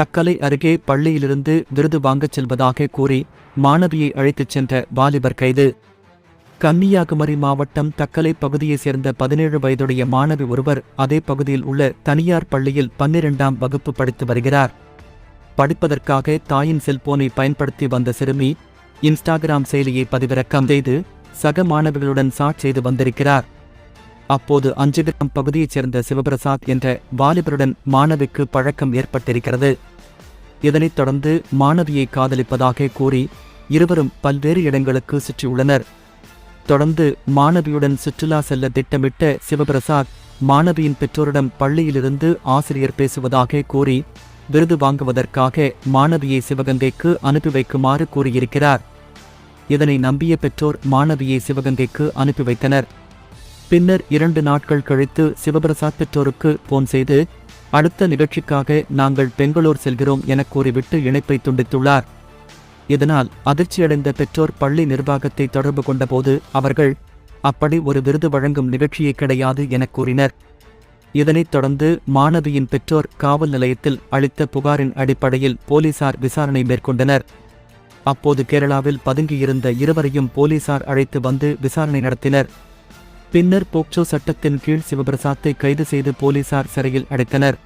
தக்கலை அருகே பள்ளியிலிருந்து விருது வாங்கச் செல்வதாக கூறி மாணவியை அழைத்துச் சென்ற வாலிபர் கைது. கன்னியாகுமரி மாவட்டம் தக்கலை பகுதியைச் சேர்ந்த பதினேழு வயதுடைய மாணவி ஒருவர் அதே பகுதியில் உள்ள தனியார் பள்ளியில் பன்னிரெண்டாம் வகுப்பு படித்து வருகிறார். படிப்பதற்காக தாயின் செல்போனை பயன்படுத்தி வந்த சிறுமி இன்ஸ்டாகிராம் செயலியை பதிவிறக்கம் செய்து சக மாணவிகளுடன் சாட் செய்து வந்திருக்கிறார். அப்போது அஞ்சுகிரம் பகுதியைச் சேர்ந்த சிவபிரசாத் என்ற வாலிபருடன் மாணவிக்கு பழக்கம் ஏற்பட்டிருக்கிறது. இதனைத் தொடர்ந்து மாணவியை காதலிப்பதாக கூறி இருவரும் பல்வேறு இடங்களுக்கு சுற்றியுள்ளனர். தொடர்ந்து மாணவியுடன் சுற்றுலா செல்ல திட்டமிட்ட சிவபிரசாத் மாணவியின் பெற்றோரிடம் பள்ளியிலிருந்து ஆசிரியர் பேசுவதாக கூறி விருது வாங்குவதற்காக மாணவியை சிவகங்கைக்கு அனுப்பி வைக்குமாறு கூறியிருக்கிறார். இதனை நம்பிய பெற்றோர் மாணவியை சிவகங்கைக்கு அனுப்பி வைத்தனர். பின்னர் இரண்டு நாட்கள் கழித்து சிவபிரசாத் பெற்றோருக்கு போன் செய்து அடுத்த நிகழ்ச்சிக்காக நாங்கள் பெங்களூர் செல்கிறோம் என கூறிவிட்டு இணைப்பை துண்டித்துள்ளார். இதனால் அதிர்ச்சியடைந்த பெற்றோர் பள்ளி நிர்வாகத்தை தொடர்பு கொண்டபோது அவர்கள் அப்படி ஒரு விருது வழங்கும் நிகழ்ச்சியே கிடையாது என கூறினர். இதனைத் தொடர்ந்து மாணவியின் பெற்றோர் காவல் நிலையத்தில் அளித்த புகாரின் அடிப்படையில் போலீசார் விசாரணை மேற்கொண்டனர். அப்போது கேரளாவில் பதுங்கியிருந்த இருவரையும் போலீசார் அழைத்து வந்து விசாரணை நடத்தினர். பின்னர் போக்சோ சட்டத்தின் கீழ் சிவபிரசாத்தை கைது செய்து போலீசார் சிறையில் அடைத்தனர்.